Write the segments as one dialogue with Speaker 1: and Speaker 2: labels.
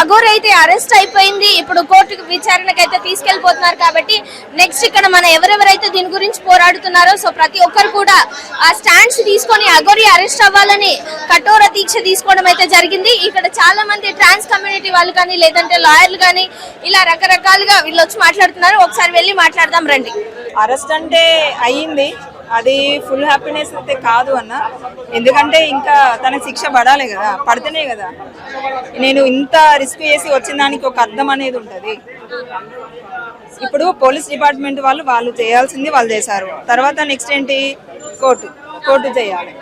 Speaker 1: అఘోర్ అయితే అరెస్ట్ అయిపోయింది. ఇప్పుడు కోర్టుకు విచారణకు అయితే తీసుకెళ్ళిపోతున్నారు కాబట్టి నెక్స్ట్ ఇక్కడ మన ఎవరెవరైతే దీని గురించి పోరాడుతున్నారో సో ప్రతి ఒక్కరు కూడా ఆ స్టాండ్స్ తీసుకొని అఘోరి అరెస్ట్ అవ్వాలని కఠోర దీక్ష తీసుకోవడం అయితే జరిగింది. ఇక్కడ చాలా మంది ట్రాన్స్ కమ్యూనిటీ వాళ్ళు కానీ లేదంటే లాయర్లు కానీ ఇలా రకరకాలుగా వీళ్ళు వచ్చి మాట్లాడుతున్నారు. ఒకసారి వెళ్ళి మాట్లాడదాం రండి.
Speaker 2: అరెస్ట్ అంటే అయ్యింది. అది ఫుల్ హ్యాపీనెస్ అయితే కాదు అన్న. ఎందుకంటే ఇంకా తన శిక్ష పడాలి కదా పడితేనే కదా. నేను ఇంత రిస్క్ చేసి వచ్చిన దానికి ఒక అర్థం అనేది ఉంటుంది. ఇప్పుడు పోలీస్ డిపార్ట్మెంట్ వాళ్ళు వాళ్ళు చేయాల్సింది వాళ్ళు చేశారు. తర్వాత నెక్స్ట్ ఏంటి? కోర్టు కోర్టు చేయాలి.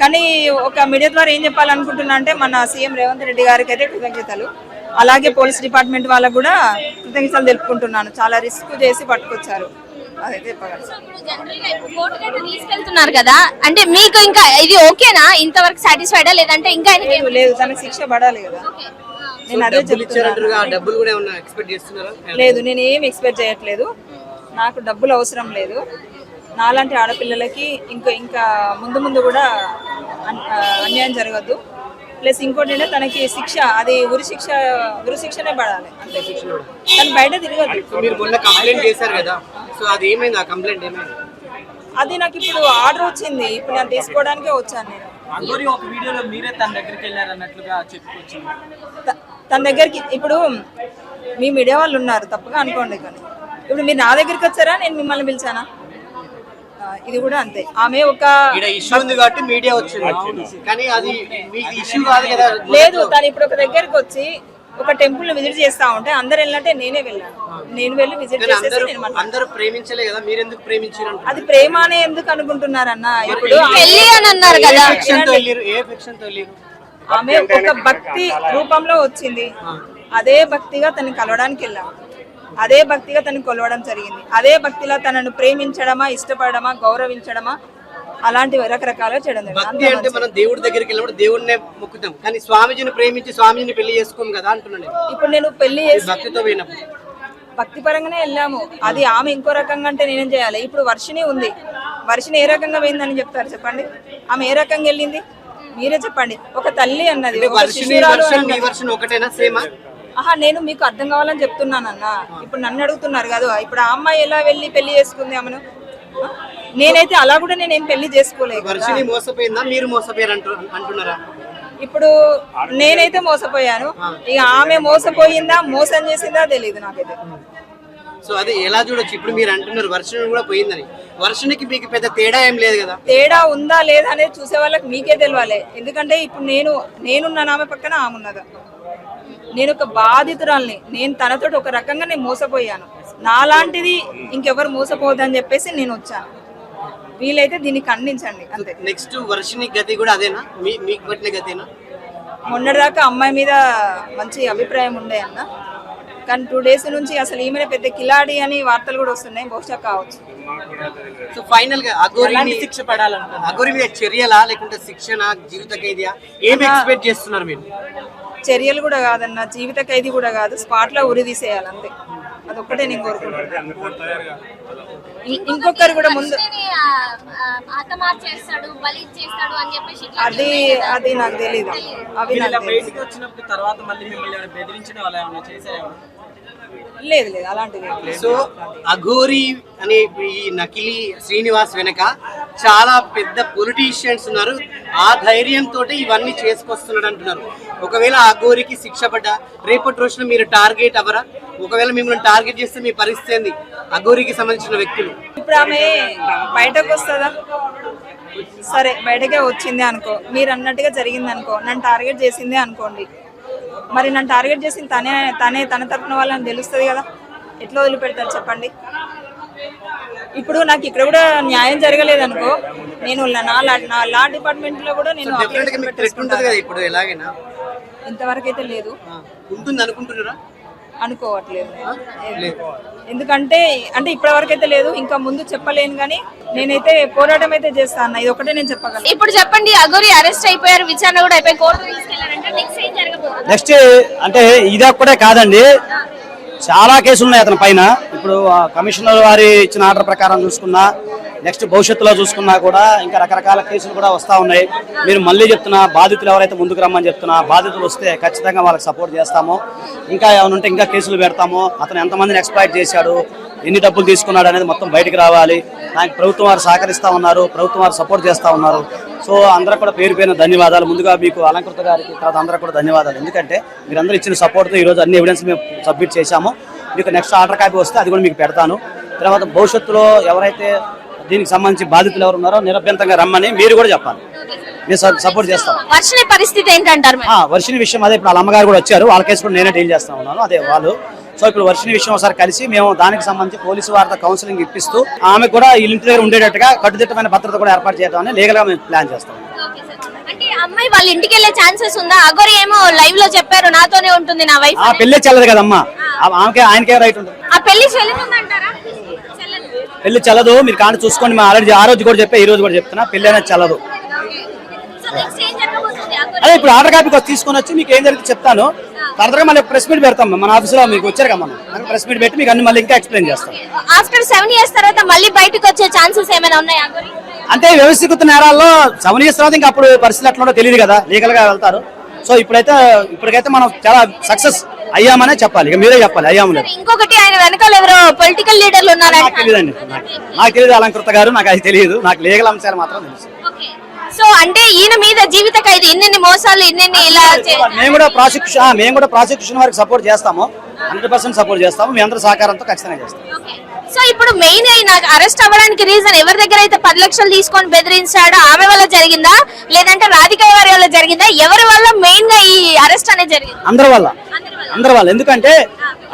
Speaker 2: కానీ ఒక మీడియా ద్వారా ఏం చెప్పాలనుకుంటున్నా అంటే మన సీఎం రేవంత్ రెడ్డి గారికి అయితే కృతజ్ఞతలు. అలాగే పోలీస్ డిపార్ట్మెంట్ వాళ్ళకు కూడా కృతజ్ఞతలు తెలుపుకుంటున్నాను. చాలా రిస్క్ చేసి పట్టుకొచ్చారు. అదైతే
Speaker 1: తీసుకెళ్తున్నారు కదా అంటే మీకు ఇంకా ఇది ఓకేనా? ఇంతవరకు సాటిస్ఫైడా లేదంటే ఇంకా
Speaker 2: లేదు తనకి శిక్ష పడాలి కదా. నేను అదే చెప్తున్నాను
Speaker 3: ఇచ్చారంటారుగా ఆ డబ్బులు కూడా ఏమన్నా ఎక్స్పెక్ట్ చేస్తున్నారా?
Speaker 2: లేదు నేను ఏం ఎక్స్పెక్ట్ చేయట్లేదు. నాకు డబ్బులు అవసరం లేదు. నాలాంటి ఆడపిల్లలకి ఇంకా ఇంకా ముందు ముందు కూడా అన్యాయం జరగద్దు. ప్లస్ ఇంకోటి ఏంటంటే తనకి శిక్ష అది ఉరి శిక్ష ఉరి శిక్షనే పడాలి. అంతే. తను బయట
Speaker 3: మీరు మొన్న కంప్లైంట్ చేశారు కదా. సో అది ఏమైంది? ఆ కంప్లైంట్ ఏమైంది?
Speaker 2: అది నాకు ఇప్పుడు ఆర్డర్ వచ్చింది. ఇప్పుడు నేను తీసుకోవడానికే వచ్చాను నేను.
Speaker 4: అంగోరి ఒక వీడియోలో మీరే తన దగ్గరికి వెళ్ళారు అన్నట్లుగా చెప్పుకొచ్చింది
Speaker 2: త- తన దగ్గరికి ఇప్పుడు మీ మీడియా వాళ్ళు ఉన్నారు తప్పుగా అనుకోండి కానీ. ఇప్పుడు మీరు నా దగ్గరికి వచ్చారా? నేను మిమ్మల్ని పిలిచానా? ఆ, ఇది కూడా అంతే. ఆమె ఒక
Speaker 3: ఇక్కడ ఇష్యూ ఉంది కాబట్టి మీడియా వచ్చింది. కానీ అది మీకు ఇష్యూ కాదు కదా.
Speaker 2: లేదు తను ఇప్పుడు ఒక దగ్గరికి వచ్చి ఒక టెంపుల్ విజిట్ చేస్తా ఉంటే అందరు వెళ్ళినట్టే నేనే వెళ్ళాను. నేను వెళ్ళి విజిట్ చేసేసి
Speaker 3: అందరూ
Speaker 2: నేను మాట్లాడాను.
Speaker 3: అందరూ ప్రేమించలే కదా మీరు ఎందుకు ప్రేమించారు
Speaker 2: అది ప్రేమ అనే ఎందుకు అనుకుంటున్నారన్న? ఇప్పుడు
Speaker 1: పెళ్ళి అని అన్నారు
Speaker 3: ఏ
Speaker 1: కదా.
Speaker 3: ఫిక్షన్తో వెళ్ళారు ఏ ఫిక్షన్తో వెళ్ళారు?
Speaker 2: ఆమె ఒక భక్తి రూపంలో వచ్చింది. అదే భక్తిగా తనని కలవడానికి వెళ్ళాం. అదే భక్తిగా తనని కొలవడం జరిగింది. అదే భక్తిలో తనను ప్రేమించడమా ఇష్టపడమా గౌరవించడమా అలాంటివి రకరకాలుగా చేయడం
Speaker 3: భక్తి అంటే మనం దేవుడి దగ్గరికి వెళ్ళినప్పుడు దేవుడినే మొక్కుతాం. కానీ స్వామిజీని ప్రేమించి స్వామిజీని పెళ్ళి చేసుకోం కదా అంటున్నాను నేను.
Speaker 2: ఇప్పుడు నేను పెళ్ళి
Speaker 3: భక్తితో పోయినప్పుడు.
Speaker 2: భక్తి పరంగానే వెళ్ళాము. అది ఆమె ఇంకో రకంగా అంటే నేనేం చేయాలి? ఇప్పుడు వర్షిని ఉంది. వర్షిని ఏ రకంగా పోయిందని చెప్తారు చెప్పండి? ఆమె ఏ రకంగా వెళ్ళింది? మీరే చెప్పండి. ఒక తల్లి అన్నది. ఆహా నేను మీకు అర్థం కావాలని చెప్తున్నానన్న. ఇప్పుడు నన్ను అడుగుతున్నారు కదా. ఇప్పుడు ఆ అమ్మాయి ఎలా వెళ్ళి పెళ్ళి చేసుకుంది ఆమెను? నేనైతే అలా కూడా నేను ఏం పెళ్ళి చేసుకోలేదు.
Speaker 3: మోసపోయిందా? మీరు మోసపోయారు అంటున్నారా?
Speaker 2: ఇప్పుడు నేనైతే మోసపోయాను. ఇక ఆమె మోసపోయిందా మోసం చేసిందా తెలియదు నాకైతే.
Speaker 3: సో అది ఎలా చూడొచ్చు? ఇప్పుడు మీరు అంటున్నారు వర్షం కూడా పోయిందని. వర్షనికి మీకు పెద్ద తేడా ఏం లేదు కదా?
Speaker 2: తేడా ఉందా లేదా అనేది చూసే వాళ్ళకి మీకే తెలియాలి ఎందుకంటే ఇప్పుడు నేను నేనున్న ఆమె పక్కన ఆమె ఉన్నదా. నేను ఒక బాధితురాల్ని. నేను తనతో ఒక రకంగా నేను మోసపోయాను. నాలాంటిది ఇంకెవరు మోసపోవద్దని చెప్పేసి నేను వచ్చాను. వీలైతే దీన్ని ఖండించండి అంతే.
Speaker 3: నెక్స్ట్ వర్షిని గతి కూడా అదేనా? మీకు పట్టిన గతేనా?
Speaker 2: మొన్నటిదాకా అమ్మాయి మీద మంచి అభిప్రాయం ఉండే అన్న. కానీ టూ డేస్ నుంచి అసలు ఈమె పెద్ద కిలాడి అని వార్తలు కూడా వస్తున్నాయి బహుశా కావచ్చు.
Speaker 3: సో ఫైనల్గా అగోరి
Speaker 4: శిక్ష పడాలనుకుంటున్నారు
Speaker 3: అగోరి మీద చర్యలా లేకుంటే శిక్షణ జీవిత ఖైదీయా? ఏమి ఎక్స్పెక్ట్ చేస్తున్నారు మీరు?
Speaker 2: చర్యలు కూడా కాదన్న జీవిత ఖైదీ కూడా కాదు స్పాట్లో ఉరి తీసేయాలి అంతే. అదొక్కటే నేను కోరుకుంటున్నాను ఇంకొకరు కూడా ముందు అది అది నాకు తెలీదు. అవి.
Speaker 4: బయటికి వచ్చినప్పుడు తర్వాత మళ్ళీ మిమ్మల్ని ఏమైనా బెదిరించిన వాళ్ళు ఏమైనా చేశారు?
Speaker 2: లేదు లేదు అలాంటిది.
Speaker 3: సో అఘోరి అనే ఈ నకిలీ శ్రీనివాస్ వెనక చాలా పెద్ద పొలిటీషియన్స్ ఉన్నారు. ఆ ధైర్యంతో ఇవన్నీ చేసుకొస్తున్నాడు అంటున్నారు. ఒకవేళ ఆ అఘోరికి శిక్ష పడ్డా రేపటి రోజున మీరు టార్గెట్ అవ్వరా? ఒకవేళ మిమ్మల్ని టార్గెట్ చేస్తే మీ పరిస్థితి ఏంది? అఘోరికి సంబంధించిన వ్యక్తులు.
Speaker 2: ఇప్పుడు ఆమె బయటకు వస్తుందా? సరే బయటకే వచ్చింది అనుకో. మీరు అన్నట్టుగా జరిగింది అనుకో. నన్ను టార్గెట్ చేసిందే అనుకోండి. మరి నన్ను టార్గెట్ చేసింది తనే తనే తన తరపున వాళ్ళని తెలుస్తుంది కదా. ఎట్లా వదిలిపెడతారు చెప్పండి? ఇప్పుడు నాకు ఇక్కడ కూడా న్యాయం జరగలేదు అనుకో. నేను నా లా నా లా డిపార్ట్మెంట్లో కూడా నేను ఇంతవరకు అయితే లేదు.
Speaker 3: ఉంటుంది అనుకుంటున్నారా
Speaker 2: అనుకోవట్లేదు. ఎందుకంటే అంటే ఇప్పటివరకు అయితే లేదు ఇంకా ముందు చెప్పలేను కానీ నేనైతే పోరాటం అయితే చేస్తాను ఇది ఒకటే నేను చెప్పగలను.
Speaker 1: ఇప్పుడు చెప్పండి అఘోరి అరెస్ట్ అయిపోయారు విచారణ కూడా అయిపోయి కోర్టు తీసుకెళ్ళారంటే నెక్స్ట్ ఏం జరగబోతుంది?
Speaker 5: నెక్స్ట్ అంటే ఇది ఒక్కటే కాదండి. చాలా కేసులు ఉన్నాయి అతని పైన. ఇప్పుడు కమిషనర్ వారి ఇచ్చిన ఆర్డర్ ప్రకారం చూసుకున్నా నెక్స్ట్ భవిష్యత్తులో చూసుకున్నా కూడా ఇంకా రకరకాల కేసులు కూడా వస్తూ ఉన్నాయి. మీరు మళ్ళీ చెప్తున్నా బాధితులు ఎవరైతే ముందుకు రమ్మని చెప్తున్నా బాధితులు వస్తే ఖచ్చితంగా వాళ్ళకి సపోర్ట్ చేస్తాము. ఇంకా ఏమైనా ఉంటే ఇంకా కేసులు పెడతాము. అతను ఎంతమందిని ఎక్స్పైర్ చేశాడు ఎన్ని డబ్బులు తీసుకున్నాడు అనేది మొత్తం బయటికి రావాలి. దానికి ప్రభుత్వం వారు సహకరిస్తూ ఉన్నారు ప్రభుత్వం వారు సపోర్ట్ చేస్తూ ఉన్నారు. సో అందరూ కూడా పేరు పేరున ధన్యవాదాలు. ముందుగా మీకు అలంకృత గారికి తర్వాత అందరూ కూడా ధన్యవాదాలు. ఎందుకంటే మీరందరూ ఇచ్చిన సపోర్ట్తో ఈరోజు అన్ని ఎవిడెన్స్ మేము సబ్మిట్ చేశాము. మీకు నెక్స్ట్ ఆర్డర్ కాపీ వస్తే అది కూడా మీకు పెడతాను. తర్వాత భవిష్యత్తులో ఎవరైతే దీనికి సంబంధించి బాధితులు ఎవరు ఉన్నారో నిరభ్యంతంగా రమ్మని మీరు కూడా చెప్పాలి. మేము సపోర్ట్ చేస్తాం.
Speaker 1: వర్షిని పరిస్థితి ఏంటంటారు
Speaker 5: వర్షిని విషయం అదే ఇప్పుడు వాళ్ళ అమ్మగారు కూడా వచ్చారు. వాళ్ళ కేసు కూడా నేనే డీల్ చేస్తా ఉన్నాను. అదే వాళ్ళు. సో ఇప్పుడు వర్షిని విషయం ఒకసారి కలిసి మేము దానికి సంబంధించి పోలీసు వారితో కౌన్సిలింగ్ ఇప్పిస్తూ ఆమె కూడా ఈ ఇంటి దగ్గర ఉండేటట్టుగా కట్టుదిట్టమైన భద్రత కూడా ఏర్పాటు చేద్దామని లీగల్గా మేము ప్లాన్ చేస్తాం.
Speaker 1: అంటే అమ్మాయి వాళ్ళ ఇంటికి వెళ్ళే ఛాన్సెస్ ఉందా? అగోరి ఏమో లైవ్లో చెప్పారు నాతోనే ఉంటుంది నా వైఫ్
Speaker 5: ఆ పెళ్ళే చెల్లదు కదమ్మా. ఆమెకే ఆయనకే రైట్ ఉంటుంది.
Speaker 1: ఆ పెళ్ళి. పెళ్ళి చల్లదు
Speaker 5: మీరు కాంట చూసుకోండి మా ఆల్రెడీ ఆ రోజు కూడా చెప్పా ఈ రోజు కూడా చెప్తున్నా పెళ్ళి అనేది చల్లదు? అదే ఇప్పుడు ఆర్డర్ కాపీ తీసుకొని వచ్చి మీకు ఏం జరిగింది చెప్తాను. ఫర్దర్గా మళ్ళీ ప్రెస్ మీట్ పెడతాం మన ఆఫీస్లో మీకు వచ్చారు కదా మనం ప్రెస్ మీట్ పెట్టి మీకు అన్ని మళ్ళీ ఇంకా ఎక్స్ప్లెయిన్ చేస్తాం.
Speaker 1: ఆఫ్టర్ సెవెన్ ఇయర్స్ తర్వాత మళ్ళీ బయటకు వచ్చే ఛాన్సెస్ ఏమైనా ఉన్నాయా?
Speaker 5: అంటే వ్యవస్థీకృత నేరాల్లో సెవెన్ ఇయర్స్ తర్వాత ఇంకా అప్పుడు పరిస్థితి ఎట్లా ఉందో తెలియదు కదా లీగల్గా వెళ్తారు. సో ఇప్పుడైతే ఇప్పటికైతే మనం చాలా సక్సెస్ అయ్యామనే చెప్పాలి ఇక మీరే చెప్పాలి అయ్యాము లేదు.
Speaker 1: ఇంకొకటి ఆయన వెనకాల ఎవరో
Speaker 5: తెలియదండి. నాకు తెలియదు అలంకృత గారు నాకు అది తెలియదు. నాకు లీగల్ అంశాలు మాత్రం తెలుసు.
Speaker 1: సో అంటే ఈయన మీద జీవిత ఖైదు ఇన్ని మోసాలు ఇన్ని ఇలా
Speaker 5: మేము కూడా ప్రాసిక్యూషన్ మేము కూడా ప్రాసిక్యూషన్ వారికి సపోర్ట్ చేస్తాము. హండ్రెడ్ పర్సెంట్ సపోర్ట్ చేస్తాము. మీ అందరి సహకారంతో ఖచ్చితంగా చేస్తాం.
Speaker 1: సో ఇప్పుడు మెయిన్ అయిన అరెస్ట్ అవ్వడానికి రీజన్ ఎవరి దగ్గర అయితే పది లక్షలు తీసుకొని బెదిరించాడో ఆమె వల్ల జరిగిందా? లేదంటే రాధిక వారి వల్ల జరిగిందా? ఎవరి వల్ల మెయిన్గా ఈ అరెస్ట్ అనేది జరిగింది?
Speaker 5: అందరి వల్ల.
Speaker 1: అందరి వల్ల.
Speaker 5: ఎందుకంటే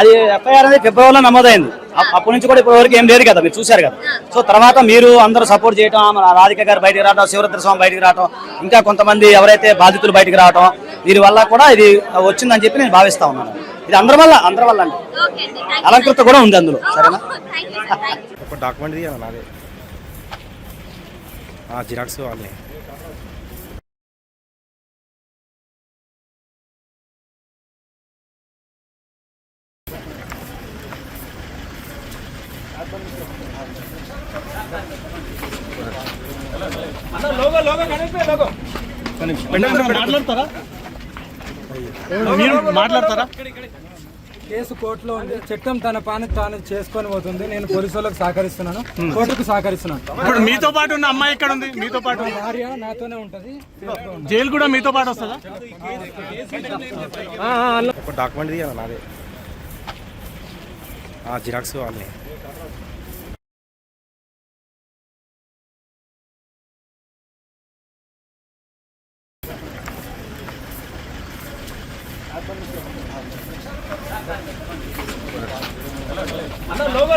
Speaker 5: అది ఎఫ్ఐఆర్ అనేది ఫిబ్రవరిలో నమోదైంది. అప్పటి నుంచి కూడా ఇప్పటి వరకు ఏం లేదు కదా మీరు చూశారు కదా సో తర్వాత మీరు అందరూ సపోర్ట్ చేయటం మన రాధిక గారు బయటికి రావడం శివరుద్ర స్వామి బయటికి రావడం ఇంకా కొంతమంది ఎవరైతే బాధితులు బయటికి రావడం దీని వల్ల కూడా ఇది వచ్చిందని చెప్పి నేను భావిస్తా ఉన్నాను ఇది అందరి వల్ల అందరి వల్ల అండి
Speaker 1: ఓకే అండి. థాంక్యూ.
Speaker 5: అలంకృత కూడా ఉంది అందులో సరేనా
Speaker 1: thank you sir. Thank you.
Speaker 6: ఒక డాక్యుమెంట్ జిరాక్స్ కావాలి
Speaker 4: మాట్లాడతారా?
Speaker 7: కేసు కోర్టులో ఉంది. చట్టం తన పని తాను చేసుకొని పోతుంది. నేను పోలీసు వాళ్ళకి సహకరిస్తున్నాను. కోర్టుకు సహకరిస్తున్నాను.
Speaker 4: ఇప్పుడు మీతో పాటు ఉన్న అమ్మాయి ఎక్కడ ఉంది మీతో పాటు
Speaker 7: భార్య నాతోనే ఉంటది.
Speaker 4: జైలు కూడా మీతో పాటు వస్తుందా?
Speaker 6: డాక్యుమెంట్ జిరాక్స్ కావాలి.